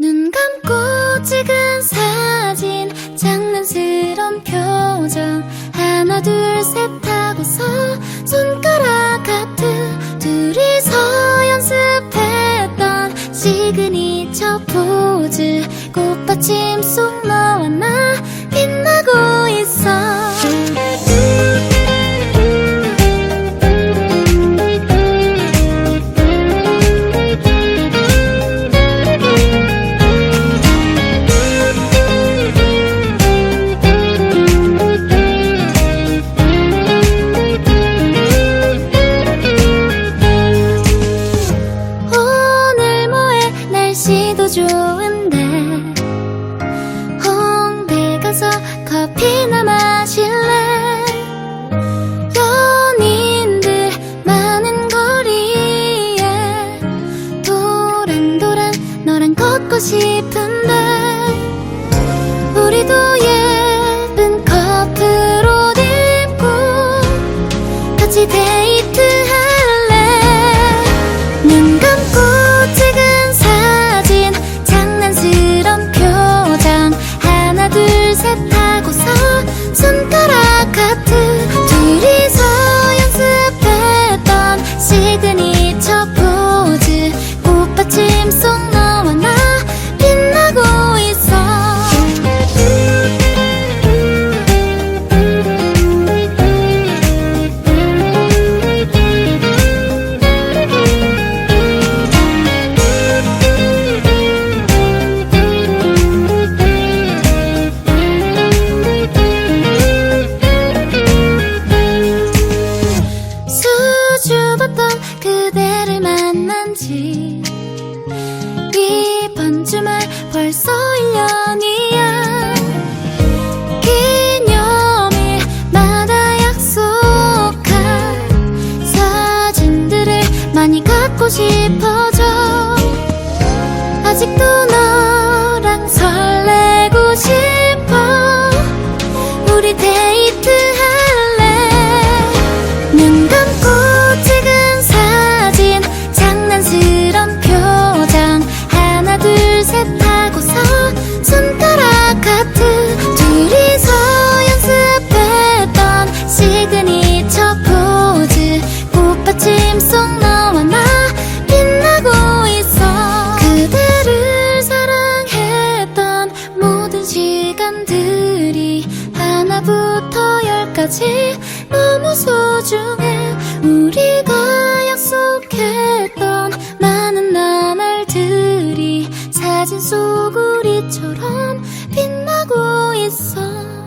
눈 감고 찍은 사진 장난스런 표정. 하나 둘 셋 하고서 손가락 하트. 둘이서 연습했던 시그니처 포즈. 꽃받침 속 너와 나 저 포즈 꽃받침 속 너. 싶어져. 아직도 시간들이 하나부터 열까지 너무 소중해. 우리가 약속했던 많은 나날들이 사진 속 우리처럼 빛나고 있어.